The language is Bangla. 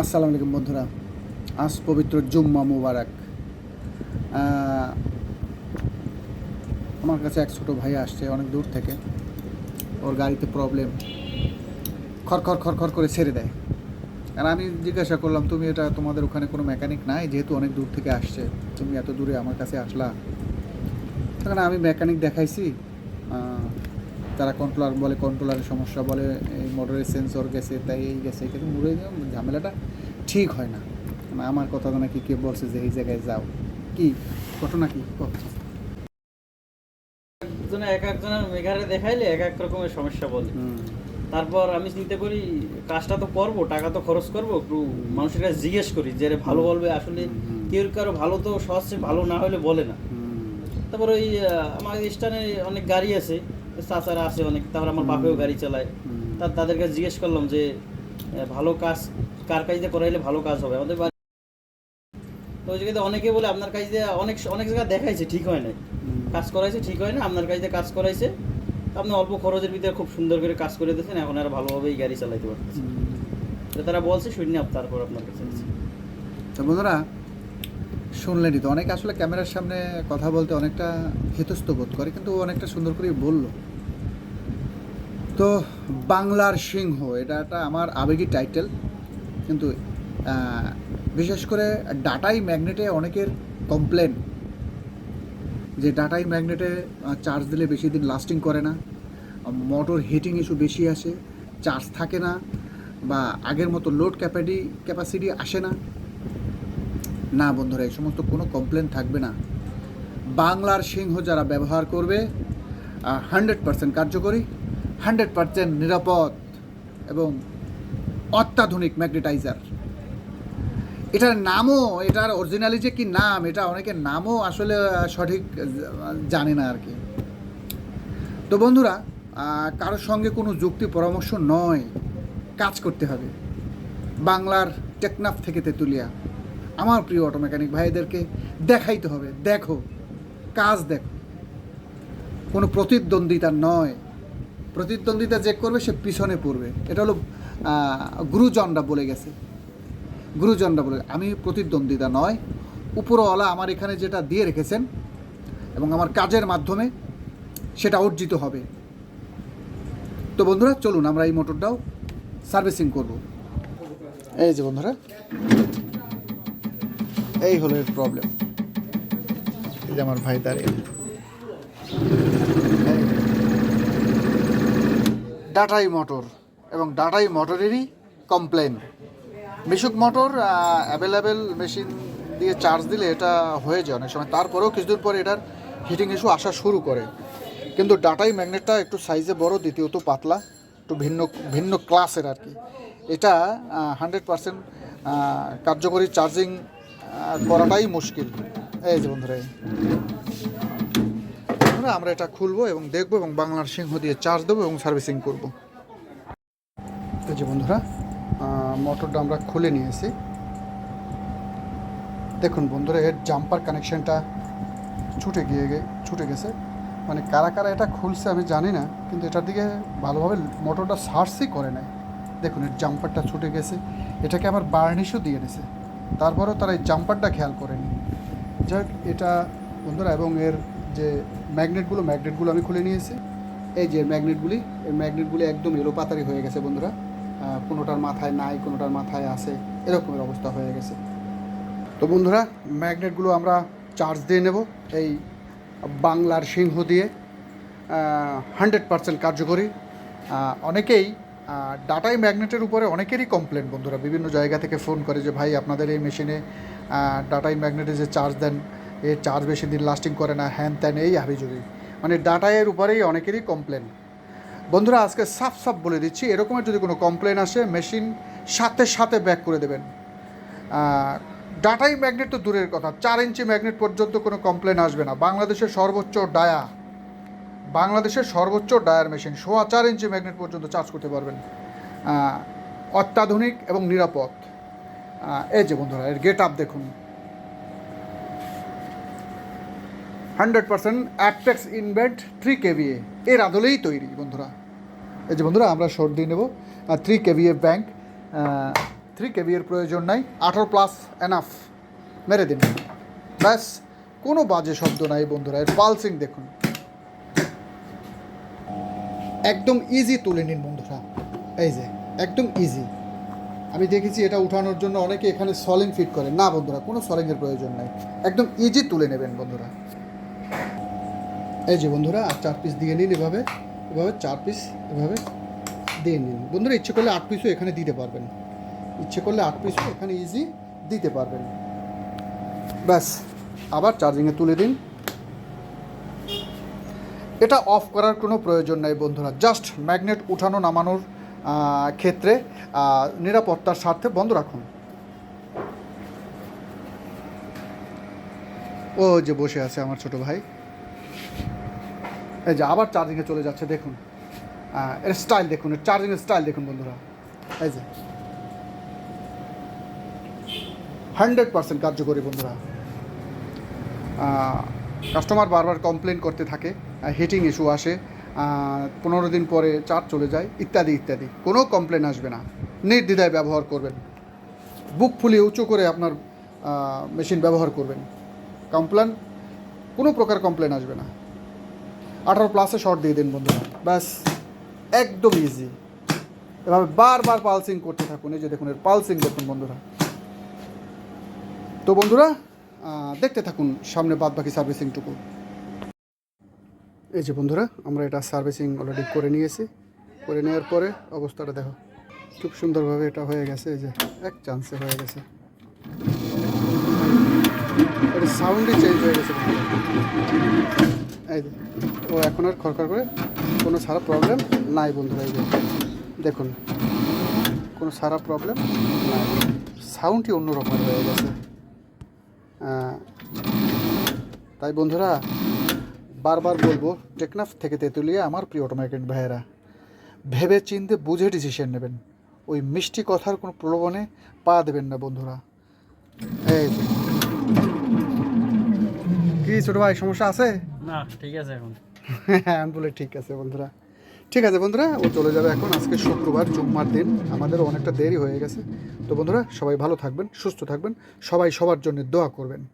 আসসালামু আলাইকুম বন্ধুরা। আজ পবিত্র জুম্মা মুবারক। আমার কাছে এক ছোটো ভাই আসছে অনেক দূর থেকে। ওর গাড়িতে প্রবলেম খর খর খর খর করে ছেড়ে দেয়। আর আমি জিজ্ঞাসা করলাম, তুমি এটা তোমাদের ওখানে কোনো মেকানিক নাই? যেহেতু অনেক দূর থেকে আসছে, তুমি এত দূরে আমার কাছে আসলা? তখন আমি মেকানিক দেখাইছি। তারা কন্ট্রোলার বলে কন্ট্রোলারের সমস্যা বলে এই মোটরের সেন্সর গেছে তাই এই গেছে কিন্তু মুড়ে ঝামেলাটা ঠিক হয় না। মানে আমার কথা তো নাকি কে বলছে যে এই জায়গায় যাও। কি? ঘটনা কি। একজনে এক একজনের মেঘারে দেখাইলে এক এক রকমের সমস্যা বলে। তারপর আমি চিন্তা করি কাজটা তো করব টাকা তো খরচ করব একটু মানুষের কাছে জিজ্ঞেস করি যে ভালো বলবে আসলে কেউ কারও ভালো তো সহজ ভালো না হলে বলে না। তারপর ওই আমার স্থানে অনেক গাড়ি আছে চাচারা আছে অনেক তারপর আমার বাপেও গাড়ি চালায়। তা তাদের কাছে জিজ্ঞেস করলাম যে ভালো কাজ কার কাজে করাইলে ভালো কাজ হবে? আমাদের বাড়ি তো ওই জায়গাতে অনেকে বলে আপনার কাজে অনেক অনেক জায়গায় দেখাইছে ঠিক হয় নাই। হুম। কাজ করাইছে ঠিক হয় না আপনার কাজে কাজ করাইছে। আপনি অল্প খরচের ভিতরে খুব সুন্দর করে কাজ করে দিয়েছেন এখন আর ভালোভাবেই গাড়ি চালাইতে পারতেছেন তো তারা বলছে শুনি আপ তারপর আপনার কাছে। তো বন্ধুরা শুনলেনই তো। অনেকে আসলে ক্যামেরার সামনে কথা বলতে অনেকটা হেতস্ত বোধ করে কিন্তু অনেকটা সুন্দর করে বলল। তো বাংলার সিংহ, এটা একটা আমার আবেগী টাইটেল কিন্তু বিশেষ করে ডাটাই ম্যাগনেটে অনেকের কমপ্লেন যে ডাটাই ম্যাগনেটে চার্জ দিলে বেশি দিন লাস্টিং করে না মোটর হিটিং ইস্যু বেশি আসে চার্জ থাকে না, বা আগের মতো লোড ক্যাপাটি ক্যাপাসিটি আসে না। না বন্ধুরা, এই সমস্ত কোনো কমপ্লেন থাকবে না। বাংলার সিংহ যারা ব্যবহার করবে হান্ড্রেড পার্সেন্ট কার্যকরী। হান্ড্রেড পার্সেন্ট নিরাপদ এবং অত্যাধুনিক ম্যাগনেটাইজার। এটার নামও, এটার অরিজিনালি যে কি নাম, এটা অনেকের নামও আসলে সঠিক জানে না আর কি তো বন্ধুরা কারোর সঙ্গে কোনো যুক্তি, পরামর্শ নয়। কাজ করতে হবে। বাংলার টেকনাফ থেকে তেঁতুলিয়া। আমার প্রিয় অটো মেকানিক ভাইদেরকে দেখাইতে হবে। দেখো, কাজ দেখো। কোনো প্রতিদ্বন্দ্বিতা নয়। প্রতিদ্বন্দ্বিতা যে করবে, সে পিছনে পড়বে। এটা হলো গুরুজনরা বলে গেছে। গুরুজনরা বলে আমি প্রতিদ্বন্দ্বিতা নয়। উপরওয়ালা আমার এখানে যেটা দিয়ে রেখেছেন এবং আমার কাজের মাধ্যমে সেটা অর্জিত হবে। তো বন্ধুরা, চলুন আমরা এই মোটরটাও সার্ভিসিং করব। এই যে বন্ধুরা, এই হলো এর প্রবলেম। এই যে আমার ভাই দাঁড়িয়ে। ডাটাই মোটর এবং ডাটাই মোটরেরই কমপ্লেন মিশুক মোটর অ্যাভেলেবেল মেশিন দিয়ে চার্জ দিলে এটা হয়ে যায় অনেক সময়। তারপরেও কিছুদিন পরে এটার হিটিং ইস্যু আসা শুরু করে। কিন্তু ডাটাই ম্যাগনেটটা একটু সাইজে বড়, দ্বিতীয়ত পাতলা, একটু ভিন্ন ভিন্ন ক্লাসের আর কি। এটা হান্ড্রেড পারসেন্ট কার্যকরী চার্জিং করাটাই মুশকিল। এই যে বন্ধুরা। বন্ধুরা আমরা এটা খুলবো এবং দেখব এবং বাংলার সিংহ দিয়ে চার্জ দেবো এবং সার্ভিসিং করব। এই যে বন্ধুরা মোটরটা আমরা খুলে নিয়েছি। দেখুন বন্ধুরা, এর জাম্পার কানেকশনটা ছুটে গিয়ে ছুটে গেছে। মানে কারা কারা এটা খুলছে আমি জানি না, কিন্তু এটার দিকে ভালোভাবে মোটরটা সার্চই করে নাই। দেখুন, এর জাম্পারটা ছুটে গেছে। এটাকে আবার বার্নিশও দিয়ে নিছে তারপরেও তারা এই জাম্পারটা খেয়াল করেনি। যাক এটা বন্ধুরা, এবং এর যে ম্যাগনেটগুলো ম্যাগনেটগুলো আমি খুলে নিয়েছি। এই যে ম্যাগনেটগুলি এই ম্যাগনেটগুলি একদম এলোপাতারি হয়ে গেছে বন্ধুরা। কোনোটার মাথায় নাই, কোনোটার মাথায় আছে, এরকমের অবস্থা হয়ে গেছে। তো বন্ধুরা ম্যাগনেটগুলো আমরা চার্জ দিয়ে নেব এই বাংলার সিংহ দিয়ে। হান্ড্রেড পার্সেন্ট কার্যকরী। অনেকেই ডাটাই ম্যাগনেটের উপরে অনেকেরই কমপ্লেন বন্ধুরা। বিভিন্ন জায়গা থেকে ফোন করে যে, ভাই, আপনাদের এই মেশিনে ডাটাই ম্যাগনেটে যে চার্জ দেন এর চার্জ বেশি দিন লাস্টিং করে না হ্যান ত্যান এই হাবিজুবি মানে ডাটাইয়ের উপরেই অনেকেরই কমপ্লেন বন্ধুরা, আজকে সাফ সাফ বলে দিচ্ছি এরকমের যদি কোনো কমপ্লেন আসে মেশিন সাথে সাথে ব্যাক করে দেবেন। ডাটাই ম্যাগনেট তো দূরের কথা, চার ইঞ্চি ম্যাগনেট পর্যন্ত কোনো কমপ্লেন আসবে না। বাংলাদেশের সর্বোচ্চ ডায়া। বাংলাদেশের সর্বোচ্চ ডায়ার মেশিন সোয়া চার ইঞ্চি ম্যাগনেট পর্যন্ত চার্জ করতে পারবেন। অত্যাধুনিক এবং নিরাপদ। এই যে বন্ধুরা, এর গেট আপ দেখুন। হান্ড্রেড পার্সেন্ট অ্যাপটেক্স ইনভেন্ট থ্রি কেভিএ। এর আদলেই তৈরি, বন্ধুরা। এই যে বন্ধুরা, আমরা শর্ট দিয়ে নেব। Three KVA bank three KB এর প্রয়োজন নাই। আঠারো প্লাস এনাফ। মেরে দিন। ব্যাস, কোনো বাজে শব্দ নাই বন্ধুরা। এর পালসিং দেখুন। একদম ইজি তুলে নিন বন্ধুরা। এই যে, একদম ইজি আমি দেখেছি এটা উঠানোর জন্য অনেকে এখানে সলিং ফিট করে না বন্ধুরা, কোনো সলিংয়ের প্রয়োজন নাই। একদম ইজি তুলে নেবেন বন্ধুরা। এই যে বন্ধুরা, আর চার পিস দিয়ে নিন এভাবে এভাবে চার পিস এভাবে দিয়ে নিন। বন্ধুরা, ইচ্ছে করলে আট পিসও এখানে দিতে পারবেন। ইচ্ছে করলে আট পিসও এখানে ইজি দিতে পারবেন। ব্যাস, আবার চার্জিংয়ে তুলে দিন। এটা অফ করার কোনো প্রয়োজন নাই বন্ধুরা জাস্ট ম্যাগনেট উঠানো নামানোর ক্ষেত্রে নিরাপত্তার স্বার্থে বন্ধ রাখুন। ও যে বসে আছে আমার ছোট ভাই। এই যে আবার চার্জিংয়ে চলে যাচ্ছে, দেখুন। এর স্টাইল দেখুন চার্জিংয়ের স্টাইল দেখুন বন্ধুরা। এই যে। হান্ড্রেড পার্সেন্ট কার্যকরী বন্ধুরা। কাস্টমার বারবার কমপ্লেন করতে থাকে হিটিং ইস্যু আসে পনেরো দিন পরে চার্জ চলে যায়, ইত্যাদি ইত্যাদি। কোনো কমপ্লেন আসবে না। নির্দ্বিধায় ব্যবহার করবেন। বুক ফুলিয়ে উঁচু করে আপনার মেশিন ব্যবহার করবেন। কমপ্লেন কোনো প্রকার কমপ্লেন আসবে না। আঠারো প্লাসে শর্ট দিয়ে দিন বন্ধুরা। ব্যাস, একদম ইজি এভাবে বারবার পালসিং করতে থাকুন, এই যে দেখুন, এর পালসিং দেখুন বন্ধুরা। তো বন্ধুরা দেখতে থাকুন সামনে বাদ বাকি সার্ভিসিংটুকু এই যে বন্ধুরা, আমরা এটা সার্ভিসিং অলরেডি করে নিয়েছি। করে নেওয়ার পরে অবস্থাটা দেখো, খুব সুন্দরভাবে এটা হয়ে গেছে, এই যে এক চান্সে হয়ে গেছে। এটা সাউন্ডই চেঞ্জ হয়ে গেছে। এই ও এখন আর খরখর করে কোনো সারা প্রবলেম নাই বন্ধুরা, এই দেখুন, কোনো সারা প্রবলেম নাই। সাউন্ডই অন্যরকম হয়ে গেছে। তাই বন্ধুরা, বারবার বলব, টেকনাফ থেকে তেঁতুলিয়া, আমার প্রিয় অটোমেটিক ভাইয়েরা ভেবে চিনতে বুঝে ডিসিশন নেবেন। ওই মিষ্টি কথার কোনো প্রলোভনে পা দেবেন না বন্ধুরা। এই। কি ছোট ভাই, সমস্যা আছে? না, ঠিক আছে এখন। আমি বলে ঠিক আছে বন্ধুরা। ঠিক আছে বন্ধুরা, ও চলে যাবে এখন। আজকে শুক্রবার, জুম্মার দিন। আমাদের অনেকটা দেরি হয়ে গেছে। তো বন্ধুরা, সবাই ভালো থাকবেন, সুস্থ থাকবেন। সবাই সবার জন্য দোয়া করবেন।